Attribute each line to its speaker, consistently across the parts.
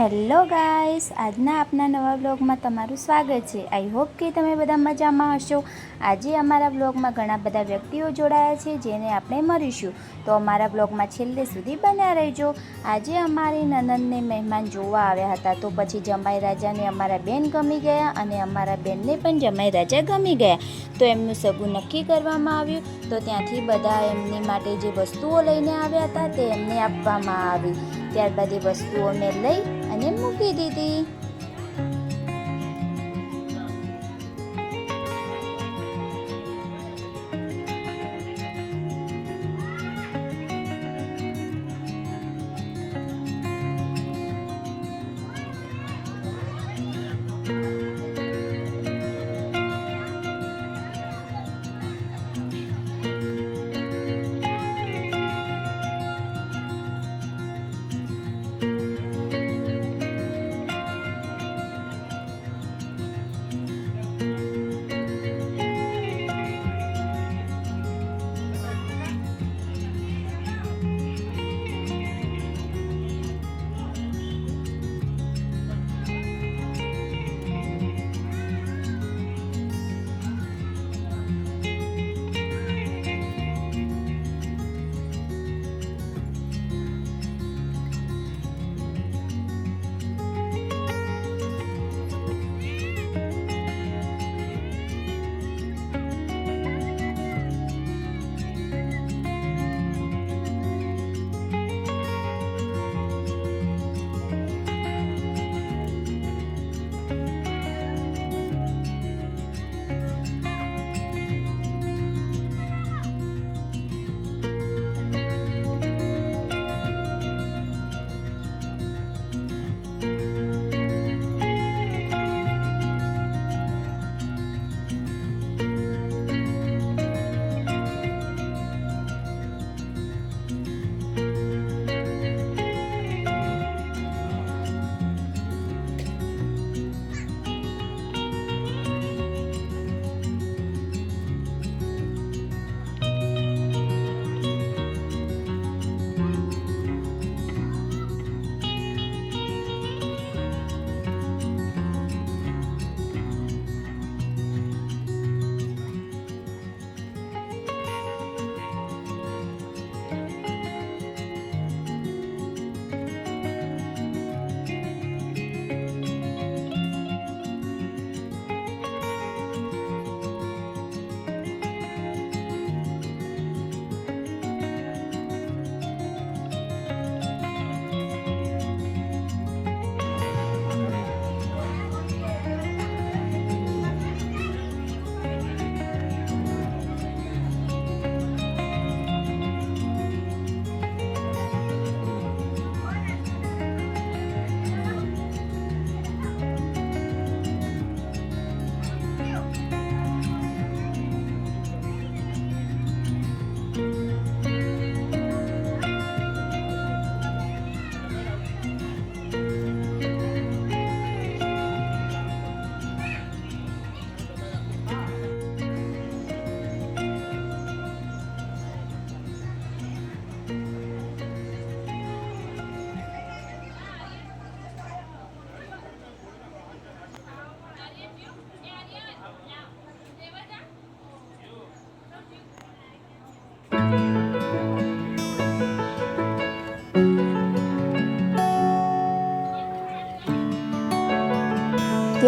Speaker 1: Hello guys, આજના આપના નવા બ્લોગમાં તમારું સ્વાગત છે. આઈ હોપ કે તમે બધા મજામાં હશો. આજે અમારા બ્લોગમાં ઘણા બધા વ્યક્તિઓ જોડાયા છે જેને આપણે મળીશું. તો અમારા બ્લોગમાં છેલ્લે સુધી બન્યા રહેજો. આજે અમારી નનંદને મહેમાન જોવા આવ્યા હતા. તો પછી જમાઈ રાજાને અમારા બેન ગમી ગયા અને અમારા બેનને પણ જમાઈ રાજા ગમી ગયા. તો એમનું સગું નક્કી કરવામાં આવ્યું. તો ત્યાંથી બધા એમની માટે જે વસ્તુઓ લઈને આવ્યા હતા તે એમને આપવામાં આવી. ત્યારબાદ એ વસ્તુઓ મેં લઈ મૂકી દીધી.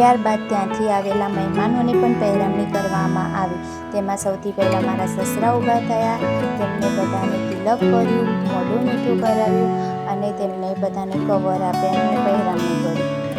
Speaker 1: ત્યારબાદ ત્યાંથી આવેલા મહેમાનોને પણ પહેરામણી કરવામાં આવી. તેમાં સૌથી પહેલાં મારા સસરા ઊભા થયા. તેમને બધાને તિલક કર્યું, મોઢું મીઠું કરાવ્યું અને તેમને બધાને કવર આપ્યા અને પહેરામણી કરી.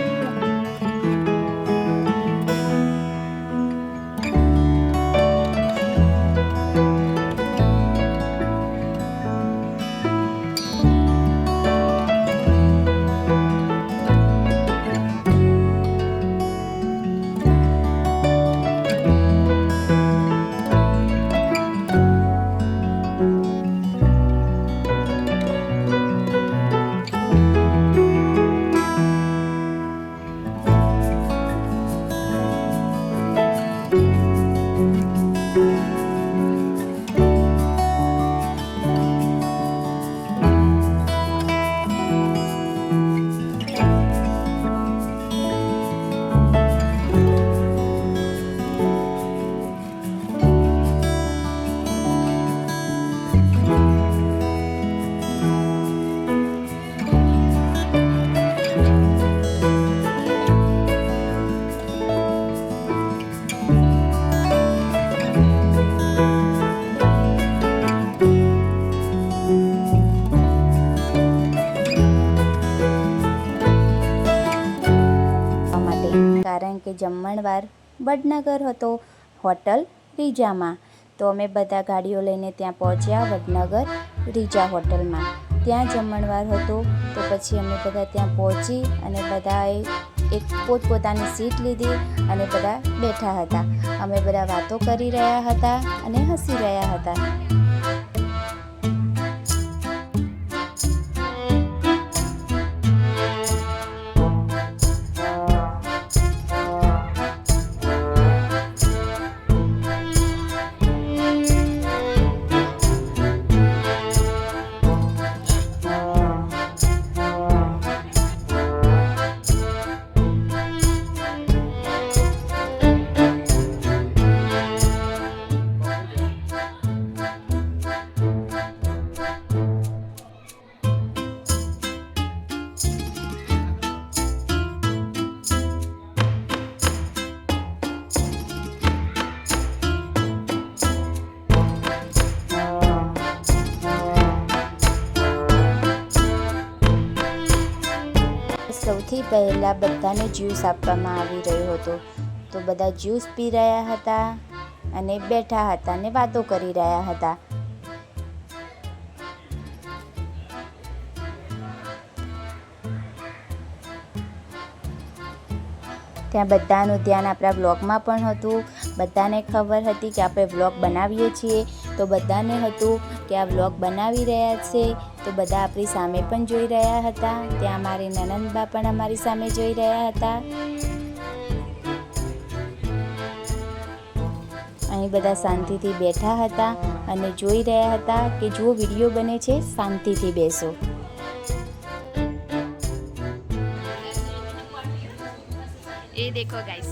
Speaker 1: વડનગર હતો, હોટલ રીજામાં. તો અમે બધા ગાડીઓ લઈને ત્યાં પહોંચ્યા વડનગર રીજા હોટલમાં. ત્યાં જમણવાર હતો, તો પછી અમે બધા ત્યાં પહોંચી અને બધાએ એક પોતપોતાની સીટ લીધી અને બધા બેઠા હતા. અમે બધા વાતો કરી રહ્યા હતા અને હસી રહ્યા હતા. પહેલાં બધાને જ્યુસ આપવામાં આવી રહ્યો હતો. તો બધા જ્યુસ પી રહ્યા હતા અને બેઠા હતા અને વાતો કરી રહ્યા હતા. ત્યાં બધાનું ધ્યાન આપણા બ્લોગમાં પણ હતું. બધાને ખબર હતી કે આપણે બ્લોગ બનાવીએ છીએ. તો બધાને હતું કે આ વ્લોગ બનાવી રહ્યા છે, તો બધા આપણી સામે પણ જોઈ રહ્યા હતા. ત્યાં મારી નનંદબા પણ અમારી સામે જોઈ રહ્યા હતા. અહીં બધા શાંતિથી બેઠા હતા અને જોઈ રહ્યા હતા કે જો વીડિયો બને છે, શાંતિથી બેસો.
Speaker 2: એ દેખો ગાઈસ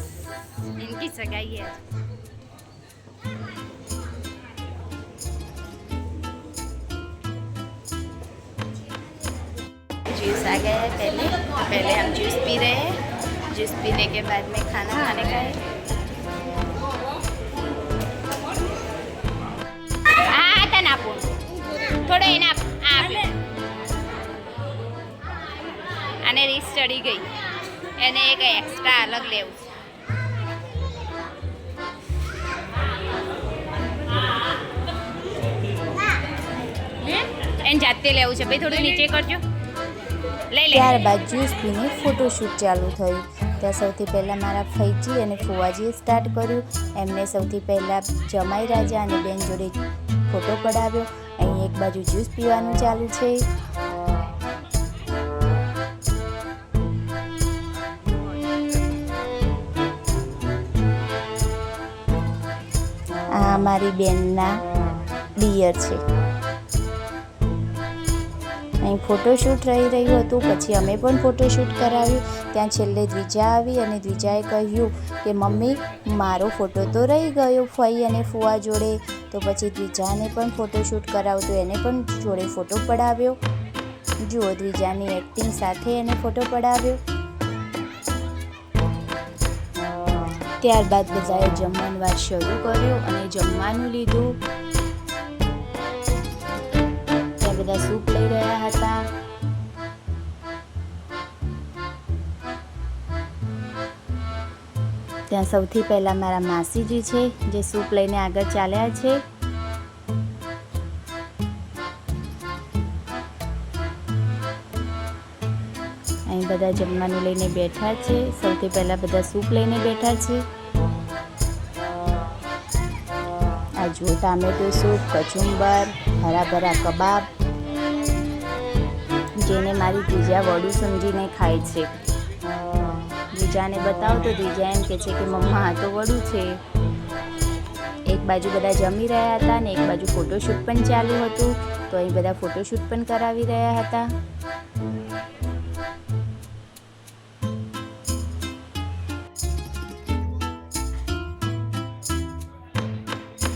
Speaker 2: ઇનકી સગાઈ હે. जूस आ गया है पहले पहले हम जूस पी रहे हैं जूस पीने के बाद में खाना खाने का है આ હતા ને આપો થોડો એને આપ આ આપી. આને રીસ ચડી ગઈ એને એક એક્સ્ટ્રા અલગ લેવું છે એને જાતે લેવું છે ભાઈ થોડું નીચે કરજો લઈ લે
Speaker 1: ત્યારબાદ જ્યુસ પીને ફોટોશૂટ ચાલુ થયું. ત્યાં સૌથી પહેલાં મારા ફૈજી અને ફુવાજીએ સ્ટાર્ટ કર્યું. એમને સૌથી પહેલાં જમાઈ રાજા અને બેન જોડે ફોટો પડાવ્યો. અહીં એક બાજુ જ્યુસ પીવાનું ચાલુ છે. આ મારી બેનના ડિયર છે. અહીં ફોટોશૂટ રહી રહ્યું હતું. પછી અમે પણ ફોટોશૂટ કરાવ્યું. ત્યાં છેલ્લે દ્વિજા આવી અને દ્વિજાએ કહ્યું કે, મમ્મી, મારો ફોટો તો રહી ગયો ફઈ અને ફુવા જોડે. તો પછી દ્વિજાને પણ ફોટોશૂટ કરાવતો એને પણ જોડે ફોટો પડાવ્યો. જુઓ, દ્વિજાની એક્ટિંગ સાથે એને ફોટો પડાવ્યો. ત્યારબાદ બધાએ જમણવાર શરૂ કર્યો અને જમવાનું લીધું. બધા સૂપ લઈ રહ્યા હતા. ત્યાં સૌથી પહેલાં મારા માસીજી છે, જે સૂપ લઈને આગળ ચાલ્યા છે. અહીં બધા જમવાનું લઈને બેઠા છે. સૌથી પહેલાં બધા સૂપ લઈને બેઠા છે. આ જુઓ ટામેટો સૂપ, કચુંબર, હરાભરા કબાબ જેને મારી જીજા વડું સમજીને ખાય છે. જીજાને બતાવો તો જીજા એમ કે છે કે મમ્મા, આ તો વડું છે. એક બાજુ બધા જમી રહ્યા હતા અને એક બાજુ ફોટોશૂટ પણ ચાલુ હતું. તો અહીં બધા ફોટોશૂટ પણ કરાવી રહ્યા હતા.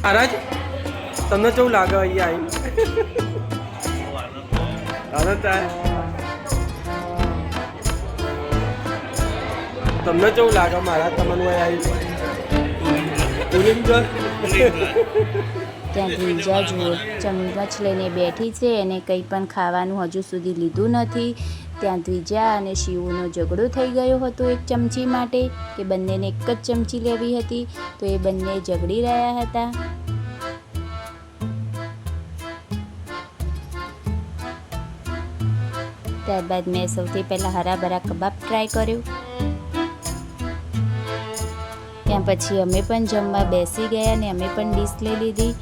Speaker 3: મહારાજ તમને કેવું લાગે અહીંયા આવીને? આનંદ થાય તમને કેવું લાગે? પુલિંગર
Speaker 1: ત્યાં દ્વિજા જુઓ. ચમચ લઈને બેઠી છે એને કંઈ પણ ખાવાનું હજુ સુધી લીધું નથી. ત્યાં દ્વિજા અને શિવનો ઝઘડો થઈ ગયો હતો એક ચમચી માટે કે બંનેને એક જ ચમચી લેવી હતી. તો એ બંને ઝઘડી રહ્યા હતા. ત્યારબાદ મેં સૌથી પહેલાં હરાભરા કબાબ ટ્રાય કર્યું. ત્યાં પછી અમે પણ જમવા બેસી ગયા અને અમે પણ ડીશ લઈ લીધી.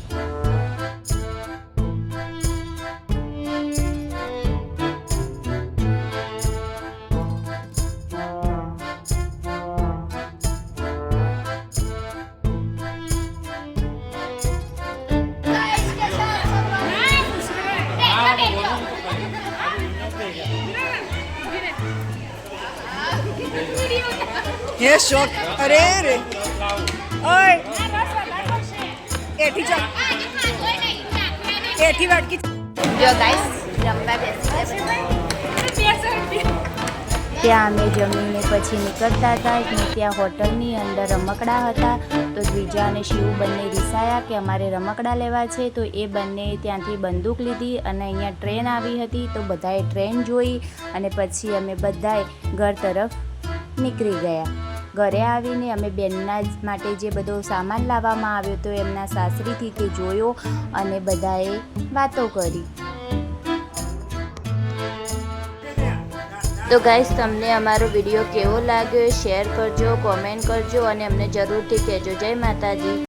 Speaker 4: મને અરે રે. ઓય. એઠી ચા એઠી વાટકી
Speaker 2: જો ગાઈસ જમવા બેસી
Speaker 1: ત્યાં અમે જમીને પછી નીકળતા હતા. ને ત્યાં હોટલની અંદર રમકડા હતા. તો દ્વિજા અને શિવ બંને રિસાયા કે અમારે રમકડા લેવા છે. તો એ બંને ત્યાંથી બંદૂક લીધી અને અહીંયા ટ્રેન આવી હતી. તો બધાએ ટ્રેન જોઈ અને પછી અમે બધાએ ઘર તરફ નીકળી ગયા. ઘરે આવીને અમે બેનના જ માટે જે બધો સામાન લાવવામાં આવ્યો તો એમના સાસરીથી તે જોયો અને બધાએ વાતો કરી. તો ગાઈસ, તમને અમારો વીડિયો કેવો લાગ્યો શેર કરજો, કોમેન્ટ કરજો અને અમને જરૂરથી કહેજો. જય માતાજી.